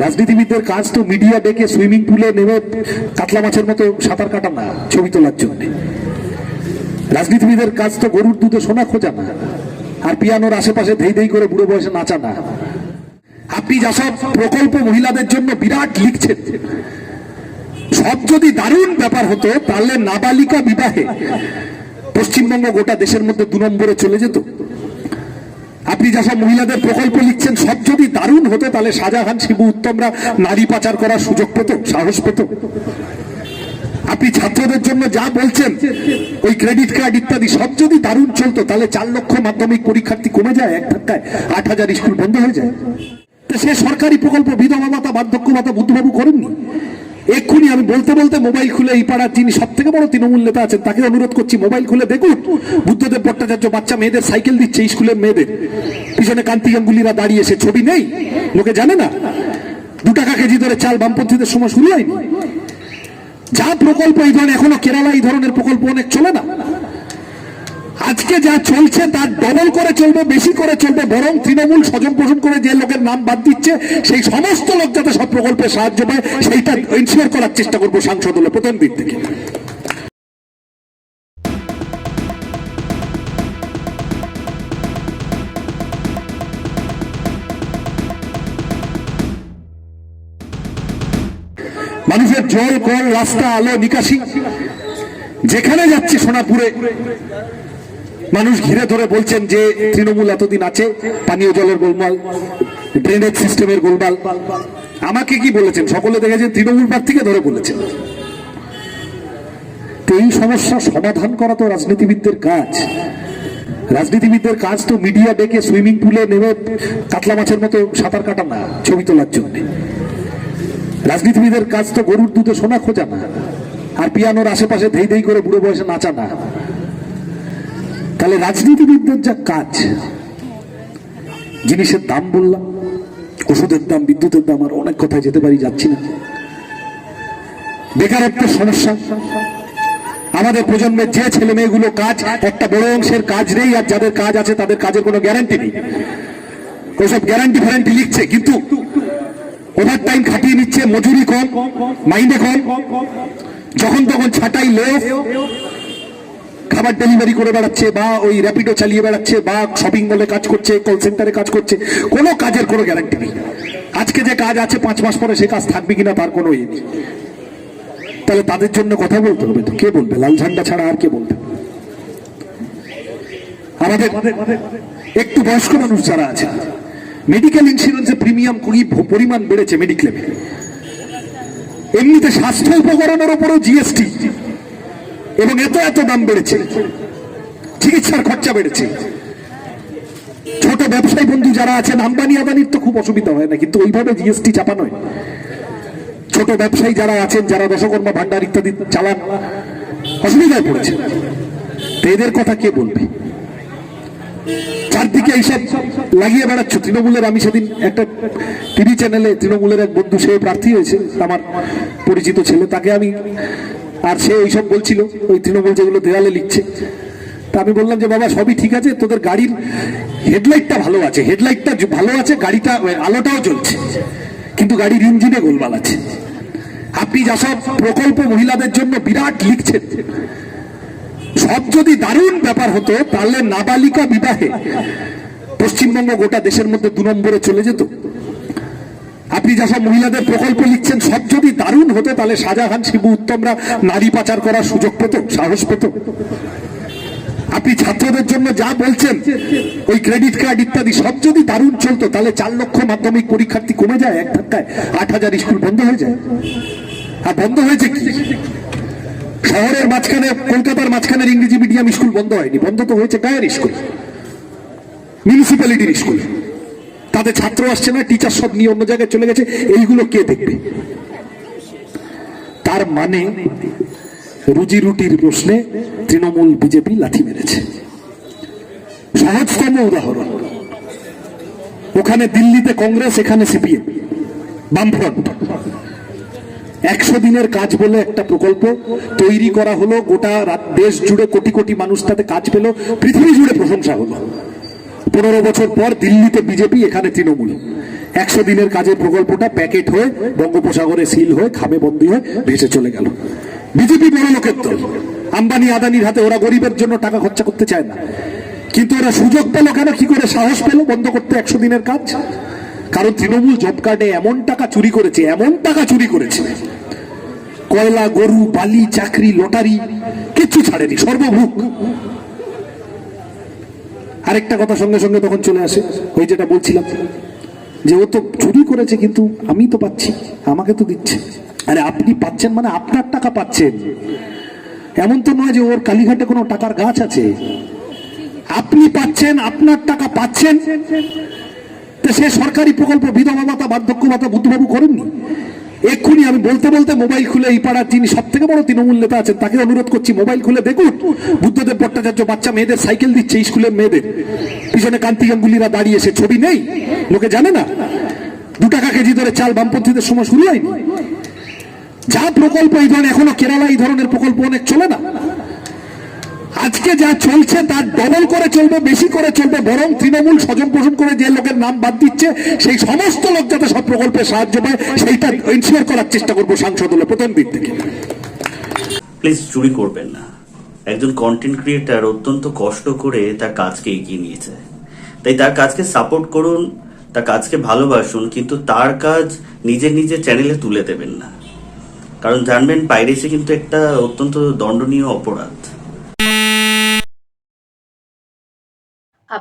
রাজনীতিবিদদের কাজ তো মিডিয়া ডেকে সুইমিং পুলে নেমে কাতলা মাছের মতো সাঁতার কাটা না, ছবি তোলার জন্য। রাজনীতিবিদের কাজ তো গরুর দুধে সোনা খোঁজা না, আর পিয়ানোর আশেপাশে ধেই ধেই করে বুড়ো বয়সে নাচা না। আপনি যা সব প্রকল্প মহিলাদের জন্য বিরাট লিখছেন, সব যদি দারুণ ব্যাপার হতো, তাহলে নাবালিকা বিবাহে পশ্চিমবঙ্গ গোটা দেশের মধ্যে দু নম্বরে চলে যেত। আপনি মহিলাদের প্রকল্প লিখছেন, সব যদি দারুণ হতো, তাহলে শাহজাহান, শিবু, উত্তমরা নারী পাচার করার সুযোগ পেত, সাহস পেত। আপনি ছাত্রদের জন্য যা বলছেন, ওই ক্রেডিট কার্ড ইত্যাদি, সব যদি দারুণ চলতো, তাহলে চার লক্ষ মাধ্যমিক পরীক্ষার্থী কমে যায়, এক ধাক্কায় আট হাজার স্কুল বন্ধ হয়ে যায়। তো সে সরকারি প্রকল্প বিধবা ভাতা বার্ধক্য ভাতা বুদ্ধবাবু করেননি? এক্ষুনি আমি বলতে বলতে মোবাইল খুলে এই পাড়ার যিনি সব থেকে বড় তৃণমূল নেতা আছেন, তাকে অনুরোধ করছি, মোবাইল খুলে দেখুন। বুদ্ধদেব ভট্টাচার্য বাচ্চা মেয়েদের সাইকেল দিচ্ছে স্কুলের মেয়েদের। পিছনে কান্তি গাঙ্গুলিরা দাঁড়িয়ে সে ছবি নেই। লোকে জানে না। দু টাকা কেজি ধরে চাল বামপন্থীদের সময় শুরু হয়নি। যা প্রকল্প এই ধরনের, এখনও কেরালা এই ধরনের প্রকল্প অনেক চলে না। আজকে যা চলছে তার ডবল করে চলবে, বেশি করে চলবে, বরং তৃণমূল স্বজন পোষণ করে যে লোকের নাম বাদ দিচ্ছে, সেই সমস্ত লোক যাতে সব প্রকল্পে সাহায্য পায়, সেইটা ইনশিওর করার চেষ্টা করব সাংসদ হলে প্রথম দিক থেকে। মানুষের জল, কল, রাস্তা, আলো, নিকাশি, যেখানে যাচ্ছে সোনাপুরে মানুষ ঘিরে ধরে বলছেন যে তৃণমূল এতদিন আছে, পানীয় জলের গোলমাল ড্রেনেজ সিস্টেমের গোলমাল। আমাকে কি বলেছেন? সকলে দেখেছেন তৃণমূল প্রার্থীকে ধরে বলেছেন। এই সমস্যা সমাধান করা তো রাজনীতিবিদদের কাজ। রাজনীতিবিদদের কাজ তো মিডিয়া ডেকে সুইমিং পুলে নেমে কাতলা মাছের মতো সাঁতার কাটা না, ছবি তোলার জন্য। রাজনীতিবিদের কাজ তো গরুর দুধে সোনা খোঁজা না, আর পিয়ানোর আশেপাশে ধেই ধেই করে বুড়ো বয়সে নাচা না। তাহলে রাজনীতিবিদদের যা কাজ, জিনিসের দাম বললাম, ওষুধের দাম, বিদ্যুতের দাম, আর অনেক কথায় যেতে পারি, যাচ্ছি না। বেকারত্বের সমস্যা। আমাদের প্রজন্মের যে ছেলে মেয়েগুলো কাজ, একটা বড় অংশের কাজ নেই, আর যাদের কাজ আছে, তাদের কাজের কোনো গ্যারান্টি নেই। ওসব গ্যারান্টি ফ্যারান্টি লিখছে, কিন্তু ওভার টাইম খাটিয়ে নিচ্ছে, মজুরি কম মাইনে কম। যখন তখন ছাটাই লো খাবার ডেলিভারি করে বেড়াচ্ছে, বা ওই র্যাপিডো চালিয়ে বেড়াচ্ছে, বা শপিং মলে কাজ করছে কল সেন্টারে কাজ করছে, কোনো কাজের কোনো গ্যারান্টি নেই। আজকে যে কাজ আছে পাঁচ মাস পরে সে কাজ থাকবে কিনা তার কোনো ইয়ে নেই। তাহলে তাদের জন্য কথা বলতে হবে তো, কে বলবে? লাল ঝান্ডা ছাড়া আর কে বলবে? আমাদের একটু বয়স্ক মানুষ যারা আছে মেডিকেল ইন্স্যুরেন্সের প্রিমিয়াম কি পরিমাণ বেড়েছে মেডিক্লেমে এমনিতে স্বাস্থ্য উপকরণের উপরেও জিএসটি এবং এত এত দাম বেড়েছে। চিকিৎসার খরচা বেড়েছে। ছোট ব্যবসায়ী বন্ধু যারা আছেন, আম্বানি আদানির তো খুব অসুবিধা হয় না, কিন্তু ওইভাবে জিএসটি চাপা নয়। ছোট ব্যবসায়ী যারা আছেন, যারা রসকর্মা ভান্ডার ইত্যাদি চালান, অসুবিধায় পড়েছে এদের কথা কে বলবে? চারদিকে এইসব লাগিয়ে বেড়াচ্ছ। তৃণমূলের আমি সেদিন একটা টিভি চ্যানেলে, তৃণমূলের এক বন্ধু, সে প্রার্থী হয়েছে, আমার পরিচিত ছেলে, তাকে আমি আর সে ওইসব বলছিল, ওই তৃণমূল যেগুলো দেওয়ালে লিখছে। তা আমি বললাম যে, বাবা, সবই ঠিক আছে, তোদের গাড়ির হেডলাইটটা ভালো আছে, হেডলাইটটা ভালো আছে, গাড়িটা আলোটাও জ্বলছে, কিন্তু গাড়ির ইঞ্জিনে গোলমাল আছে। আপনি যা সব প্রকল্প মহিলাদের জন্য বিরাট লিখছেন, সব যদি দারুণ ব্যাপার হতো, তাহলে নাবালিকা বিবাহে পশ্চিমবঙ্গ গোটা দেশের মধ্যে দু নম্বরে চলে যেত। আপনি যেসব মহিলাদের প্রকল্প লিখছেন, সব যদি দারুণ হতো, তাহলে শাহজাহান, শিবু, উত্তমরা নারী পাচার করার সুযোগ পেত, সাহস পেত। আপনি ছাত্রদের জন্য যা বলছেন, ওই ক্রেডিট কার্ড ইত্যাদি, সব যদি দারুণ চলতো, তাহলে চার লক্ষ মাধ্যমিক পরীক্ষার্থী কমে যায়, এক ধাক্কায় আট হাজার স্কুল বন্ধ হয়ে যায়। আর বন্ধ হয়েছে কি? শহরের মাঝখানে, কলকাতার মাঝখানের ইংরেজি মিডিয়াম স্কুল বন্ধ হয়নি, বন্ধ তো হয়েছে গায়ের স্কুল মিউনিসিপ্যালিটির স্কুল তাদের ছাত্র আসছে না টিচার সব নিয়ে অন্য জায়গায় চলে গেছে, এইগুলো কে দেখবে? তার মানে রুজি রুটির প্রশ্নে তৃণমূল বিজেপি লাথি মেরেছে। সহজতম উদাহরণ। ওখানে দিল্লিতে কংগ্রেস, এখানে সিপিএম। বামফ্রন্ট। একশো দিনের কাজ বলে একটা প্রকল্প তৈরি করা হলো, গোটা দেশ জুড়ে কোটি কোটি মানুষ তাতে কাজ পেল, পৃথিবী জুড়ে প্রশংসা হলো। পনেরো বছর পর দিল্লিতে বিজেপি, এখানে তৃণমূল। একশো দিনের কাজের প্রকল্পটা প্যাকেট হয়ে, বঙ্গোপসাগরে সিল হয়ে, খামে বন্দী হয়ে ভেসে চলে গেল। বিজেপি বড় লোকের দল আম্বানি আদানির হাতে ওরা গরিবের জন্য টাকা খরচা করতে চায় না। কিন্তু ওরা সুযোগ পেল কেন? কি করে সাহস পেল বন্ধ করতে একশো দিনের কাজ? কারণ তৃণমূল জব কার্ডে এমন টাকা চুরি করেছে, এমন টাকা চুরি করেছে। কয়লা, গরু, বালি, চাকরি, লটারি, কিচ্ছু ছাড়েনি সর্বভূক আরেকটা কথা সঙ্গে সঙ্গে তখন চলে আসে, ওই যেটা বলছিলাম যে ও তো চুরি করেছে কিন্তু আমি তো পাচ্ছি, আমাকে তো দিচ্ছে। আরে আপনি পাচ্ছেন মানে আপনার টাকা পাচ্ছেন। এমন তো নয় যে ওর কালীঘাটে কোনো টাকার গাছ আছে। আপনি পাচ্ছেন, আপনার টাকা পাচ্ছেন। সে সরকারি প্রকল্প বিধবা ভাতা বার্ধক্য ভাতা বুদ্ধবাবু করেননি? এক্ষুনি আমি বলতে বলতে মোবাইল খুলে এই পাড়ার যিনি সব থেকে বড় তৃণমূল নেতা আছেন, তাকে অনুরোধ করছি, মোবাইল খুলে দেখুন। বুদ্ধদেব ভট্টাচার্য বাচ্চা মেয়েদের সাইকেল দিচ্ছে স্কুলের মেয়েদের। পিছনে কান্তি গাঙ্গুলিরা দাঁড়িয়ে সে ছবি নেই। লোকে জানে না। দু টাকা কেজি ধরে চাল বামপন্থীদের সময় শুরু হয়নি। যা প্রকল্প এই ধরনের, এখনও কেরালা এই ধরনের প্রকল্প অনেক চলে না। আজকে যা চলছে তার ডবল করে চলবে, বেশি করে চলবে, বরং তৃণমূল স্বজন পোষণ করে যে লোকের নাম বাদ দিচ্ছে, সেই সমস্ত লোক যাতে সব প্রকল্পে সাহায্য পায়, সেইটা এনশিওর করার চেষ্টা করব সাংসদ হলে প্রথম দিক থেকে। প্লিজ চুরি করবেন না। একজন কন্টেন্ট ক্রিয়েটার অত্যন্ত কষ্ট করে তার কাজকে এগিয়ে নিয়েছে তাই তার কাজকে সাপোর্ট করুন, তার কাজকে ভালোবাসুন, কিন্তু তার কাজ নিজের নিজের চ্যানেলে তুলে দেবেন না। কারণ জানবেন পাইরেসি কিন্তু একটা অত্যন্ত দণ্ডনীয় অপরাধ।